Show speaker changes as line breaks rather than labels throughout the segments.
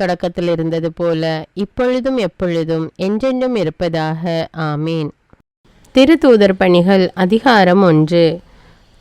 தொடக்கத்தில் இருந்தது போல இப்பொழுதும் எப்பொழுதும் என்றென்றும் இருப்பதாக. ஆமீன். திருத்தூதர் பணிகள் அதிகாரம் ஒன்று.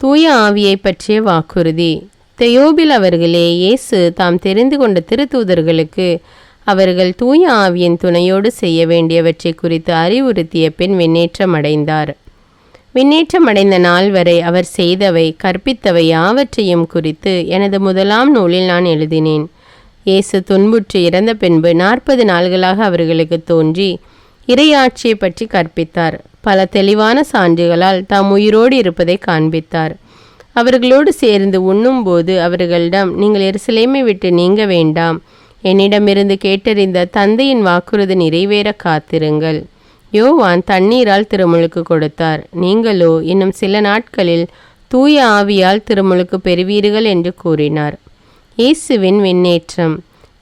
தூய ஆவியை பற்றிய வாக்குறுதி. தெயோபில் அவர்களே இயேசு தாம் தெரிந்து கொண்ட திருத்தூதர்களுக்கு அவர்கள் தூய ஆவியின் துணையோடு செய்ய வேண்டியவற்றை குறித்து அறிவுறுத்திய பின் விண்ணேற்றம் அடைந்தார். விண்ணேற்றம் அடைந்த நாள் வரை அவர் செய்தவை கற்பித்தவை யாவற்றையும் குறித்து எனது முதலாம் நூலில் நான் எழுதினேன். இயேசு துன்புற்று இறந்த பின்பு நாற்பது நாள்களாக அவர்களுக்கு தோன்றி இறையாட்சியை பற்றி கற்பித்தார். பல தெளிவான சான்றுகளால் தாம் உயிரோடு இருப்பதை காண்பித்தார்.
அவர்களோடு சேர்ந்து உண்ணும்போது அவர்களிடம் நீங்கள் எருசலேமை விட்டு நீங்க வேண்டாம். என்னிடமிருந்து கேட்டறிந்த தந்தையின் வாக்குறுதி நிறைவேற காத்திருங்கள். யோவான் தண்ணீரால் திருமுழுக்கு கொடுத்தார். நீங்களோ இன்னும் சில நாட்களில் தூய ஆவியால் திருமுழுக்கு பெறுவீர்கள் என்று கூறினார். இயேசுவின் விண்ணேற்றம்.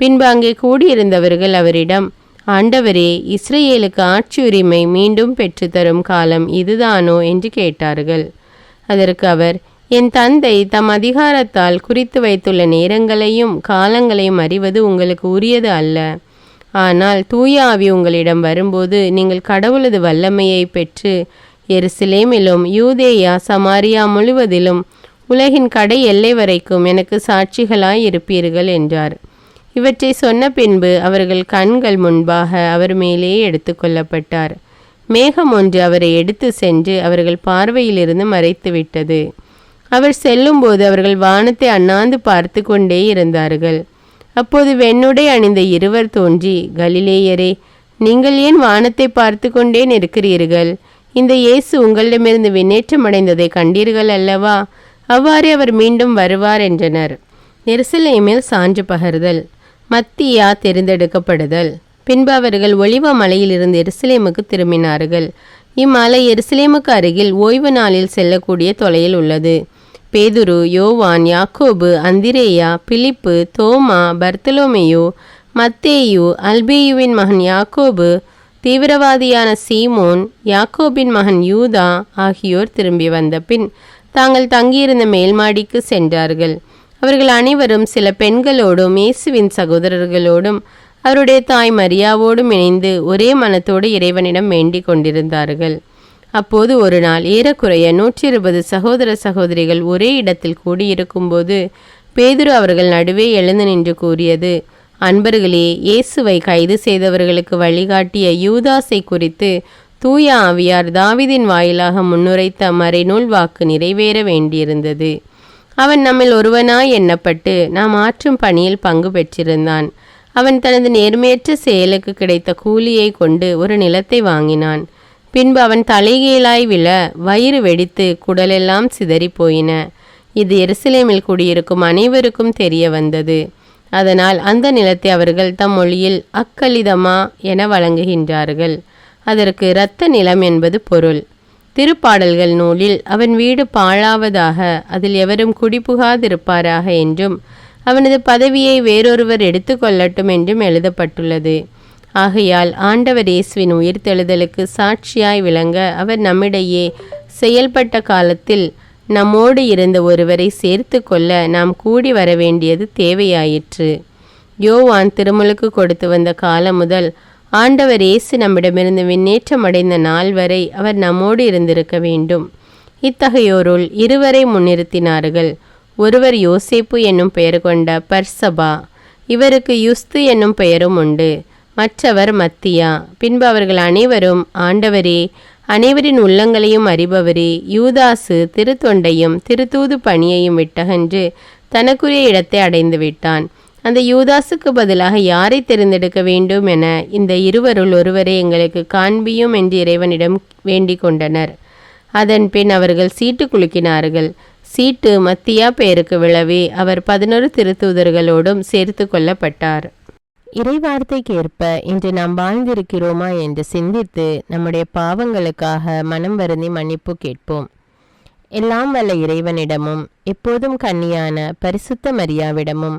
பின்பு அங்கே கூடியிருந்தவர்கள் அவரிடம் ஆண்டவரே இஸ்ரேலுக்கு ஆட்சி உரிமை மீண்டும் பெற்றுத்தரும் காலம் இதுதானோ? என்று கேட்டார்கள். அதற்கு அவர் என் தந்தை தம் அதிகாரத்தால் குறித்து வைத்துள்ள நேரங்களையும் காலங்களையும் அறிவது உங்களுக்கு உரியது அல்ல. ஆனால் தூய ஆவி உங்களிடம் வரும்போது நீங்கள் கடவுளது வல்லமையை பெற்று எருசலேமிலும் யூதேயா சமாரியா முழுவதிலும் உலகின் கடை எல்லை வரைக்கும் எனக்கு சாட்சிகளாய் இருப்பீர்கள் என்றார். இவற்றை சொன்ன பின்பு அவர்கள் கண்கள் முன்பாக அவர் மேலே எடுத்து கொள்ளப்பட்டார். மேகம் ஒன்று அவரை எடுத்து சென்று அவர்கள் பார்வையிலிருந்து மறைத்து விட்டது. அவர் செல்லும்போது அவர்கள் வானத்தை அண்ணாந்து பார்த்து கொண்டே இருந்தார்கள். அப்போது வெண்ணுடை அணிந்த இருவர் தோன்றி கலிலேயரே நீங்கள் ஏன் வானத்தை பார்த்து கொண்டே நிற்கிறீர்கள்? இந்த இயேசு உங்களிடமிருந்து விண்ணேற்றம் அடைந்ததை கண்டீர்கள் அல்லவா? அவ்வாறே அவர் மீண்டும் வருவார் என்றனர். நெருசலேமில் சான்று பகர்தல் மத்தியா தெரிந்தெடுக்கப்படுதல் பின்பு அவர்கள் ஒளிவ மலையிலிருந்து எருசலேமுக்கு திரும்பினார்கள். இம்மலை எருசலேமுக்கு அருகில் ஓய்வு நாளில் செல்லக்கூடிய தொலையில் உள்ளது. பேதுரு யோவான் யாக்கோபு அந்திரேயா பிலிப்பு தோமா பர்த்தலோமேயோ மத்தேயு அல்பேயுவின் மகன் யாக்கோபு தீவிரவாதியான சீமோன் யாக்கோபின் மகன் யூதா ஆகியோர் திரும்பி வந்த பின் தாங்கள் தங்கியிருந்த மேல்மாடிக்கு சென்றார்கள். அவர்கள் அனைவரும் சில பெண்களோடும் இயேசுவின் சகோதரர்களோடும் அவருடைய தாய் மரியாவோடும் இணைந்து ஒரே மனத்தோடு இறைவனிடம் வேண்டிக் கொண்டிருந்தார்கள். அப்போது ஒரு நாள் ஏறக்குறைய நூற்றி இருபது சகோதர சகோதரிகள் ஒரே இடத்தில் கூடியிருக்கும்போது பேதுரு அவர்கள் நடுவே எழுந்து நின்று கூறியது அன்பர்களே இயேசுவை கைது செய்தவர்களுக்கு வழிகாட்டிய யூதாஸை குறித்து தூய ஆவியார் தாவிதின் வாயிலாக முன்னுரைத்த மறைநூல் வாக்கு நிறைவேற வேண்டியிருந்தது. அவன் நம்மில் ஒருவனாய் எண்ணப்பட்டு நாம் ஆற்றும் பணியில் பங்கு பெற்றிருந்தான். அவன் தனது நேர்மையற்ற செயலுக்கு கிடைத்த கூலியை கொண்டு ஒரு நிலத்தை வாங்கினான். பின்பு அவன் தலைகீழாய் விழ வயிறு வெடித்து குடலெல்லாம் சிதறி போயின. இது எருசலேமில் குடியிருக்கும் அனைவருக்கும் தெரிய வந்தது. அதனால் அந்த நிலத்தை அவர்கள் தம் மொழியில் அக்கலிதமா என வழங்குகின்றார்கள். அதற்கு இரத்த நிலம் என்பது பொருள். திருப்பாடல்கள் நூலில் அவன் வீடு பாழாவதாக அதில் எவரும் குடிபுகாதிருப்பாராக என்றும் அவனது பதவியை வேறொருவர் எடுத்துக்கொள்ளட்டும் என்றும் எழுதப்பட்டுள்ளது. ஆகையால் ஆண்டவர் இயேசுவின் உயிர்த்தெழுதலுக்கு சாட்சியாய் விளங்க அவர் நம்மிடையே செயல்பட்ட காலத்தில் நம்மோடு இருந்த ஒருவரை சேர்த்து கொள்ள நாம் கூடி வர வேண்டியது தேவையாயிற்று. யோவான் திருமுழுக்கு கொடுத்து வந்த காலம் முதல் ஆண்டவர் இயேசு நம்மிடமிருந்து விண்ணேற்றம் அடைந்த நாள் வரை அவர் நம்மோடு இருந்திருக்க வேண்டும். இத்தகையோருள் இருவரை முன்னிறுத்தினார்கள். ஒருவர் யோசேப்பு என்னும் பெயர் கொண்ட பர்சபா இவருக்கு யுஸ்து என்னும் பெயரும் உண்டு. மற்றவர் மத்தியா பின்பு அவர்கள் அனைவரும் ஆண்டவரே அனைவரின் உள்ளங்களையும் அறிபவரே யூதாசு திருத்தொண்டையும் திருத்தூது பணியையும் விட்டகன்று தனக்குரிய இடத்தை அடைந்து விட்டான் அந்த யூதாசுக்கு பதிலாக யாரை தேர்ந்தெடுக்க வேண்டும் என இந்த இருவருள் ஒருவரை எங்களுக்கு காண்பியும் என்று இறைவனிடம் வேண்டிக் கொண்டனர். அதன் பின் அவர்கள் சீட்டு குலுக்கினார்கள். சீட்டு மத்தியா பெயருக்கு விழவே அவர் பதினொரு திருத்தூதர்களோடும் சேர்த்து கொள்ளப்பட்டார். இறைவார்த்தைக்கேற்ப இன்று நாம் வாழ்ந்திருக்கிறோமா என்று சிந்தித்து நம்முடைய பாவங்களுக்காக மனம் வருந்தி மன்னிப்பு கேட்போம். எல்லாம் வல்ல இறைவனிடமும் எப்போதும் கன்னியான பரிசுத்த மரியாவிடமும்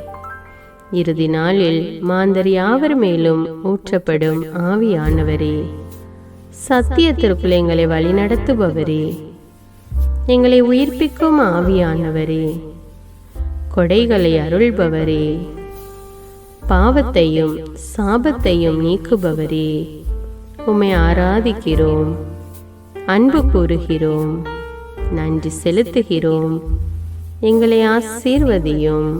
இறுதி நாளில் மாந்தர் யாவர் மேலும் ஊற்றப்படும் ஆவியானவரே. சத்தியத்திற்குள் எங்களை வழிநடத்துபவரே எங்களை உயிர்ப்பிக்கும் ஆவியானவரே. கொடைகளை அருள்பவரே. பாவத்தையும் சாபத்தையும் நீக்குபவரே. உம்மை ஆராதிக்கிறோம் அன்பு கூறுகிறோம் நன்றி செலுத்துகிறோம் எங்களை ஆசீர்வதியும்.